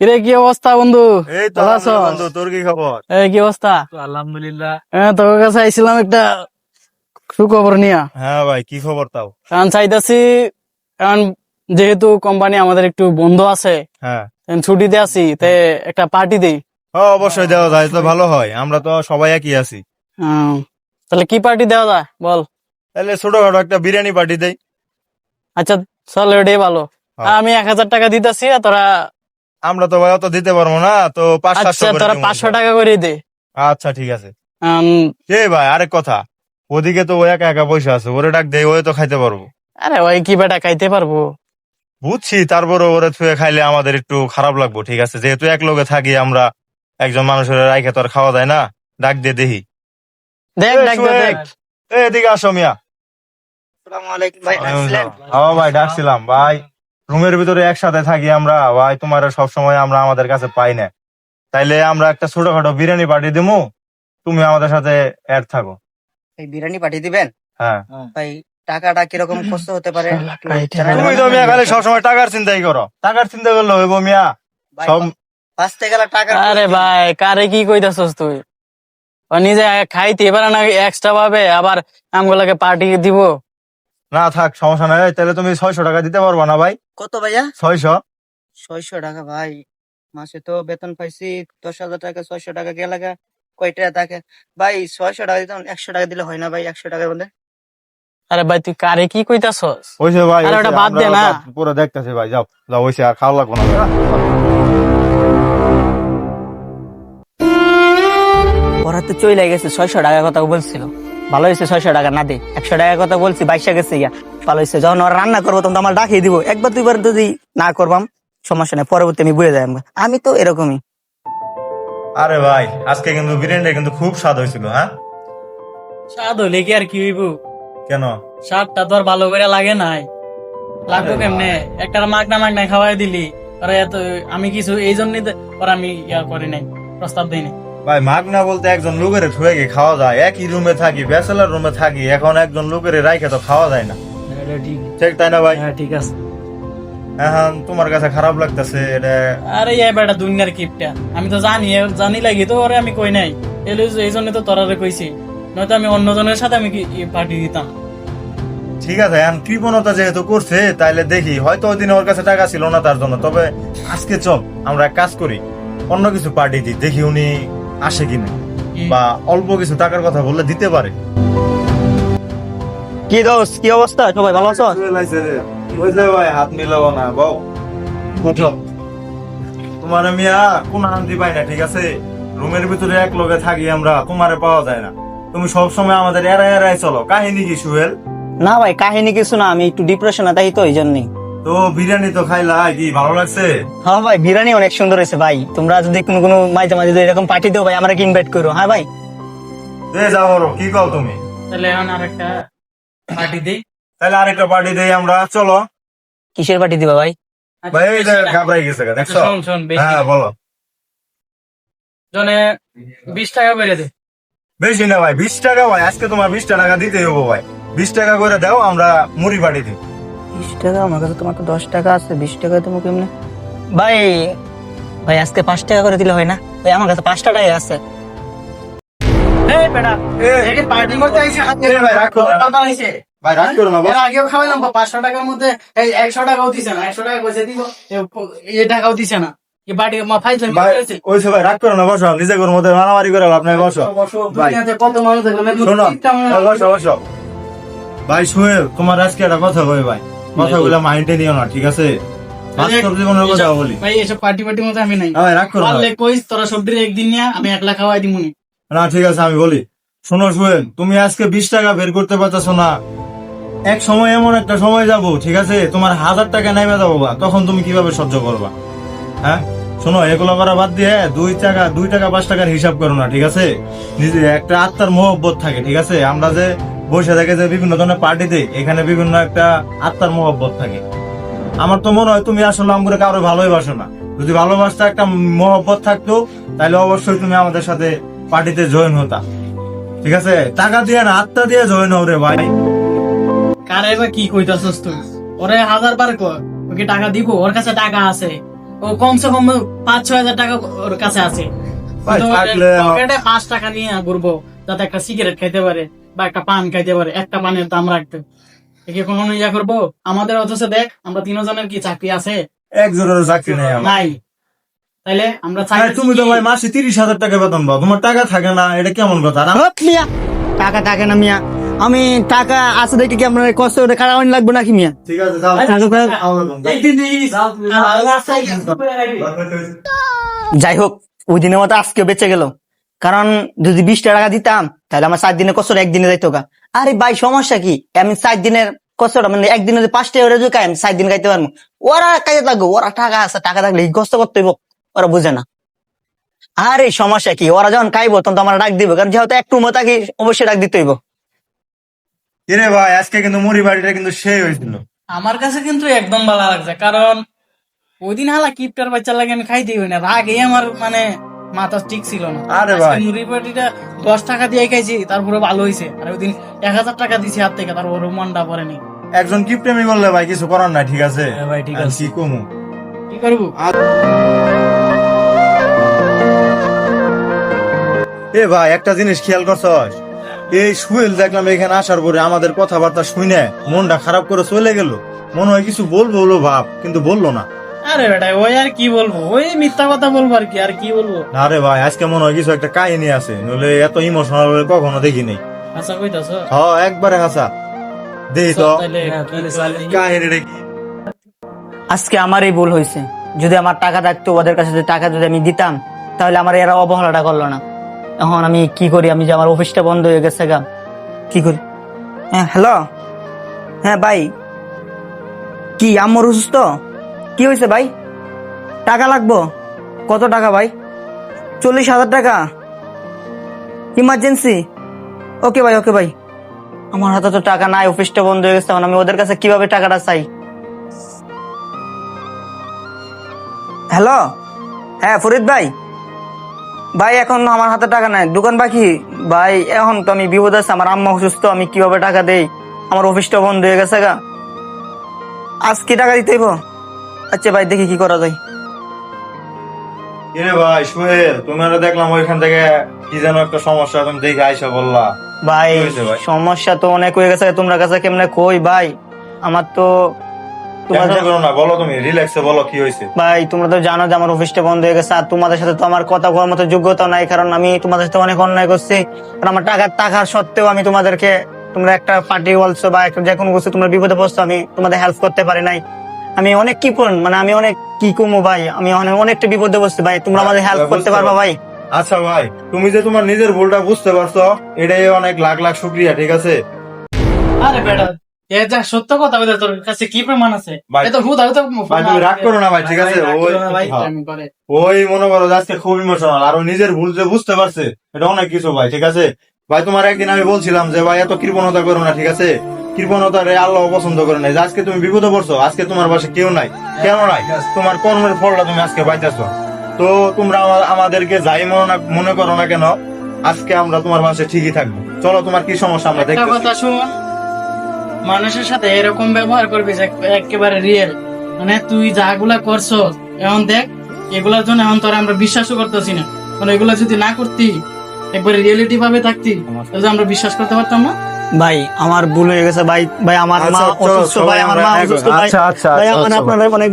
কিরে কি অবস্থা বন্ধু? এই তো ভালো আছো? আলহামদুলিল্লাহ বন্ধু তোর কি খবর? এই কি অবস্থা? আলহামদুলিল্লাহ। হ্যাঁ তোর কাছে আইছিলাম একটা সুখবর নিয়া। হ্যাঁ ভাই কি খবর তাও? কারণ চাইতাছি কারণ যেহেতু কোম্পানি আমাদের একটু বন্ধ আছে হ্যাঁ। ছুটিতে আছি তে একটা পার্টি দেই। হ্যাঁ অবশ্যই দেওয়া যায় তো ভালো হয় আমরা তো সবাই একই আছি। হ্যাঁ, তাহলে কি পার্টি দেওয়া যায় বল? তাহলে ছোটখাটো একটা বিরিয়ানি পার্টি দেই। আচ্ছা চল ওটাই ভালো। হ্যাঁ। আমি এক হাজার টাকা দিতেছি আর তোরা আমরা তো ভাই অত দিতে পারব না তো পাঁচ আচ্ছা তোরা পাঁচশো টাকা করে দে। আচ্ছা ঠিক আছে। এ ভাই আরেক কথা ওদিকে তো ও একা একা পয়সা আছে ওরে ডাক দেই ওয়ে তো খাইতে পারব। আরে ওই কি বেটা খাইতে পারব? বুঝছি তারপরে ওরে থুয়ে খাইলে আমাদের একটু খারাপ লাগবো ঠিক আছে? যেহেতু এক লোকে থাকি আমরা একজন মানুষের রাইখে তো আর খাওয়া যায় না ডাক দিয়ে দেখি। দেখ এদিকে আসো মিয়া। হ্যাঁ ভাই ডাকছিলাম ভাই। রুমের ভিতরে একসাথে থাকি আমরা ভাই তোমার সব সময় আমরা আমাদের কাছে পাই না। তাইলে আমরা একটা ছোটখাটো বিরিয়ানি পার্টি দিমু তুমি আমাদের সাথে অ্যাড থাকো। এই বিরিয়ানি পাঠিয়ে দিবেন? হ্যাঁ। ভাই টাকাটা কীরকম খরচ হতে পারে? তুমি তো মিয়া খালি সবসময় টাকার চিন্তাই করো। টাকার চিন্তা করলে হইব মিয়া। সব বাঁচতে গেলে টাকা আরে ভাই কারে কি কইতাছস তুই? ও নিজে খাইতে পারে না এক্সট্রা ভাবে আবার আমগুলাকে পার্টি দিব। না থাক সমস্যা নাই। তাহলে তুমি ছয়শো টাকা দিতে পারবা না ভাই? কত ভাইয়া? ছয়শো। ছয়শো টাকা ভাই। মাসে তো বেতন পাইছি দশ হাজার টাকা ছয়শো টাকা কে লাগা। কয়টা থাকে? ভাই ছয়শো টাকা দিতাম একশো টাকা দিলে হয় না ভাই একশো টাকা বলে। আরে ভাই তুই কারে কি কইতাছস? ওইসে ভাই আরে ওটা বাদ দে না। পুরো দেখতেছি ভাই যাও যাও ওইসে আর খাওয়া লাগবো না। ওরা তো চলে গেছে ছয়শো টাকার কথা বলছিল। ভালো হয়েছে ছয়শো টাকা না দে। একশো টাকার কথা বলছি বাইশে গেছে ইয়া ভালো হয়েছে যখন ওরা রান্না করব তখন তো আমার ডাকিয়ে দিব। একবার দুইবার যদি না করবাম সমস্যা নেই পরবর্তী আমি বুঝে যাই আমি তো এরকমই। আরে ভাই আজকে কিন্তু বিরিয়ানিটা কিন্তু খুব স্বাদ হয়েছিল হ্যাঁ? স্বাদ হইলে কি আর কি হইব? কেন? স্বাদটা তো আর ভালো করে লাগে নাই। লাগবো কেমনে? একটা মাগনা মাগনা খাওয়াই দিলি। ওরা এত আমি কিছু এই জন্যই তো ওরা আমি ইয়া করি নাই প্রস্তাব দিই নাই। ভাই মাগনা বলতে একজন লোকের ছুঁয়ে গিয়ে খাওয়া যায়? একই রুমে থাকি ব্যাচেলার রুমে থাকি এখন একজন লোকের রাইখে তো খাওয়া যায় না। ঠিক। ঠিক তাই না ভাই? হ্যাঁ ঠিক আছে। এখন তোমার কাছে খারাপ লাগতেছে এটা আরে এই বেটা দুনিয়ার কিপটা। আমি তো জানি জানি লাগি তো ওরে আমি কই নাই। এই জন্য তো তোরারে কইছি। নয়তো আমি অন্যজনের সাথে আমি পার্টি দিতাম। ঠিক আছে এখন কৃপণতা যেহেতু করছে তাইলে দেখি হয়তো ওই দিন ওর কাছে টাকা ছিল না তার জন্য। তবে আজকে চল আমরা এক কাজ করি অন্য কিছু পার্টি দিই দেখি উনি আসে কিনা বা অল্প কিছু টাকার কথা বললে দিতে পারে। কি দোষ? কি অবস্থা? সবাই ভালো আছো? ভাই হাত মিলাবো না বউ। তোমার মিয়া কোন শান্তি পাই না ঠিক আছে? রুমের ভিতরে এক লোকে থাকি আমরা তোমারে পাওয়া যায় না। তুমি সব সময় আমাদের এড়াই এড়াই চলো। কাহিনী কি সুহেল? না ভাই কাহিনী কিছু না আমি একটু ডিপ্রেশনে তাই তো এই জন্যই তো বিরিয়ানি তো খাইলা কি ভালো লাগছে? হ্যাঁ ভাই বিরিয়ানি অনেক সুন্দর হয়েছে ভাই। তোমরা যদি কোনো কোনো মাঝে মাঝে এরকম পার্টি দেও ভাই আমরা কি ইনভাইট করো হ্যাঁ ভাই? দে যাও বলো, কি কও তুমি? তাহলে এখন আর একটা পার্টি দিই। তাহলে আরেকটা পার্টি দেই আমরা চলো। কিসের পার্টি দিবা ভাই? ভাই এই যে ঘাবড়াই গেছে গা, দেখছ? শোন শোন বেশি। হ্যাঁ বলো। জনে বিশ টাকা করে দে। বেশি না ভাই বিশ টাকা ভাই আজকে তোমার বিশ টাকা দিতে হব ভাই। বিশ টাকা করে দাও আমরা মুড়ি পার্টি দিই। বিশ টাকা আমার কাছে তোমার তো দশ টাকা আছে বিশ টাকা তুমি কেমনে? ভাই ভাই আজকে পাঁচ টাকা করে দিলে হয় না? ভাই আমার কাছে পাঁচ টাকাই আছে। ভাই, না। রাগ করো না এর আগেও খাওয়াইলাম পাঁচশো টাকার মধ্যে এই একশো টাকাও দিছে না একশো টাকা কইছে দিব এ টাকাও দিছে না। এ বাড়ি মা ফাইছে ভাই রাগ করো না বসো নিজে করে মধ্যে মারামারি করে লাভ নাই বসো। ভাই। দুনিয়াতে কত মানুষ দেখলাম শোনো ওই বসো বসো। ভাই সোহেল তোমার আজকে একটা কথা কই ভাই। কথাগুলো মাইন্ডে নিও না ঠিক আছে? বাস্তব জীবনের কথা বলি। ভাই এসব পার্টি পার্টির মধ্যে আমি নাই। রাগ করো না। পারলে ভাই। কইস তোরা সবজির একদিন নিয়ে আমি একলা খাওয়াই দিমুনি না। ঠিক আছে আমি বলি। শোনো সোহেল তুমি আজকে বিশ টাকা বের করতে পারতেছো না। এক সময় এমন একটা সময় যাব ঠিক আছে? তোমার হাজার টাকা নেমে যাব বা তখন তুমি কীভাবে সহ্য করবা? হ্যাঁ? শোনো এগুলো করা বাদ দিয়ে দুই টাকা দুই টাকা পাঁচ টাকার হিসাব করো না ঠিক আছে? নিজে একটা আত্মার মহব্বত থাকে ঠিক আছে? আমরা যে বসে থাকে যে বিভিন্ন ধরনের পার্টিতে এখানে বিভিন্ন একটা আত্মার মহব্বত থাকে। আমার তো মনে হয় তুমি আসলে আমাকে কারও ভালোই বাসো না। যদি ভালোবাসতে একটা মহব্বত থাকতো তাহলে অবশ্যই তুমি আমাদের সাথে পার্টিতে জয়েন হতা। ঠিক আছে? টাকা দিয়ে না আত্মা দিয়ে জয়েন হও রে ভাই। কারে বা কি কইতাছস তুই? ওরে হাজার বার কর ওকে টাকা দিব ওর কাছে টাকা আছে। ও কমসে কম পাঁচ ছয় হাজার টাকা ওর কাছে আছে। পকেটে পাঁচ টাকা নিয়ে ঘুরবো। যাতে একটা সিগারেট খাইতে পারে বা একটা পান খাইতে পারে একটা পানের দাম রাখতে এ কি কখনো ইয়া করব? আমাদের অথচ দেখ আমরা তিনজনের কি চাকরি আছে? এক জোরের চাকরি নেই নাই। তাইলে আমরা চাকরি তুমি তো ভাই মাসে তিরিশ হাজার টাকা বেতন পাও তোমার টাকা থাকে না এটা কেমন কথা? টাকা টাকা না মিয়া। আমি টাকা আছে দেখে কি আপনার কষ্ট করে খারাপ লাগবে নাকি মিয়া? ঠিক আছে। যাই হোক ওই দিনের মতো আজকে বেঁচে গেল। কারণ যদি বিশ টাকা দিতাম তাহলে আমার সাত দিনের কষ্ট একদিনে যাইতো গা। আরে ভাই সমস্যা কি? আমি সাত দিনের কষ্টটা মানে একদিনে যদি পাঁচটা করে যদি খাই আমি সাত দিন খাইতে পারব। ওরা কাজে থাকব ওরা টাকা আছে টাকা থাকলে এই কষ্ট করতে হইব। ওরা বুঝে না। আরে সমস্যা কি? ওরা যখন খাইবো তখন তো আমার ডাক দিবে। কারণ যেহেতু একটু মতো থাকি অবশ্যই ডাক দিতে হইব। কিরে ভাই আজকে কিন্তু মুড়ি বাড়িটা কিন্তু সেই হয়েছিল। আমার কাছে কিন্তু একদম ভালো লাগছে কারণ ওই দিন হালা কিপটার বাচ্চা লাগে আমি খাইতে হই না। রাগে আমার মানে মাথা ঠিক ছিল না। আরে ভাই। মুড়ি পাটিটা দশ টাকা দিয়ে খাইছি তারপরে ভালো হয়েছে আর ওই দিন এক হাজার টাকা দিছি হাত থেকে তারপরে মনটা পড়েনি একজন কিপ্টেমি করলে ভাই কিছু করার নাই ঠিক আছে? হ্যাঁ ভাই, ঠিক আছে। কি কমু? কি করব? এ ভাই একটা জিনিস খেয়াল করছস? এই সুয়েল দেখলাম এখানে আসার পরে আমাদের কথাবার্তা শুনে মনটা খারাপ করে চলে গেল। মনে হয় কিছু বলব বলো ভাব কিন্তু বলল না। আরে বেটা ওই আর কি বলব? ওই মিথ্যা কথা বলব আর কি আর কি বলব? না রে ভাই আজকে মনে হয় কিছু একটা কাহিনী আছে নইলে এত ইমোশনাল কখনো দেখি নাই আচ্ছা কইতাছ? হ একবারে হাসা। দেই তো? কাহিনীটা কি আজকে আমারই ভুল হয়েছে। যদি আমার টাকা থাকতো ওদের কাছে যদি টাকা যদি আমি দিতাম তাহলে আমার এরা অবহেলাটা করল না। এখন আমি কি করি? আমি যে আমার অফিসটা বন্ধ হয়ে গেছে গা। কি করি? হ্যাঁ হ্যালো? হ্যাঁ ভাই। কি আম্মর অসুস্থ? কি হয়েছে ভাই? টাকা লাগবো। কত টাকা ভাই? চল্লিশ হাজার টাকা? ইমার্জেন্সি? ওকে ভাই ওকে ভাই। আমার হাতে তো টাকা নাই, অফিসটা বন্ধ হয়ে গেছে আমি ওদের কাছে কীভাবে টাকাটা চাই? হ্যালো? হ্যাঁ ফরিদ ভাই। ভাই, এখন আমার হাতে টাকা নাই, দোকান বাকি। ভাই, এখন তো আমি বিপদ আছে, আমার আম্মা অসুস্থ, আমি কীভাবে টাকা দেই? আমার অফিসটা বন্ধ হয়ে গেছে গা। আজ আজকে টাকা দিতে হইব? আচ্ছা ভাই দেখি কি করা যায়। কিরে ভাই সুহেল তুমি দেখলাম ওইখান থেকে কি যেন একটা সমস্যা তুমি দেখে আইসা বললা। ভাই? সমস্যা তো অনেক হয়ে গেছে তোমরা কাছে কেমনে কই ভাই? আমার তো তোমরা টেনশন তো- করো না বলো তুমি রিল্যাক্সে বলো কি হয়েছে। ভাই তোমরা তো জানো যে আমার অফিসটা বন্ধ হয়ে গেছে আর তোমাদের সাথে তো আমার কথা বলার মতো যোগ্যতা নাই কারণ আমি তোমাদের সাথে অনেক অন্যায় করছি। আর আমার টাকার সত্ত্বেও আমি তোমাদেরকে তোমরা একটা পার্টি বলছো বা একটা যে কোনো কিছু তোমরা বিপদে পড়ছো আমি তোমাদের হেল্প করতে পারি নাই। আমি অনেক কি করুন মানে আমি অনেক কি কমু ভাই? আমি অনেক অনেকটা বিপদে বসছি ভাই। তোমরা আমাদের হেল্প করতে পারবা ভাই। আচ্ছা ভাই তুমি যে তোমার নিজের ভুলটা বুঝতে পারছ এটাই অনেক লাখ লাখ শুক্রিয়া ঠিক আছে? আরে বেটা এ যা সত্য কথা বলে তোর কাছে কি প্রমাণ আছে? এ তো হুদা হুদা ভাই তুমি রাগ করো না ভাই ঠিক আছে? ওই হ্যাঁ। ওই মনে করো আজকে খুব ইমোশনাল আর নিজের ভুল যে বুঝতে পারছে এটা অনেক কিছু ভাই ঠিক আছে? ভাই তোমার একদিন আমি বলছিলাম যে ভাই এত কৃপণতা করো না ঠিক আছে? কৃপণতা রে আল্লাহ পছন্দ করে নাই। আজকে তুমি বিপদে পড়ছো আজকে তোমার পাশে কেউ নাই। কেন নাই? তোমার কর্মের ফলটা তুমি আজকে পাইতেছো। তো তোমরা আমাদেরকে যাই মনে মনে করো না কেন আজকে আমরা তোমার পাশে ঠিকই থাকব। চলো তোমার কি সমস্যা আমরা একটা কথা শুন মানুষের সাথে এরকম ব্যবহার করবি যে একেবারে রিয়েল মানে তুই যাগুলা করছ এখন দেখ এগুলার জন্য এখন তোর আমরা বিশ্বাসও করতেছি না। মানে এগুলা যদি না করতি একবারে রিয়েলিটি ভাবে থাকতি তাহলে আমরা বিশ্বাস করতে পারতাম না? ভাই আমার ভুল হয়ে গেছে ভাই ভাই আমার মা আচ্ছা, অসুস্থ ভাই সবাই আমার মা অসুস্থ ভাই। আচ্ছা, আচ্ছা, ভাই আমার আপনারা অনেক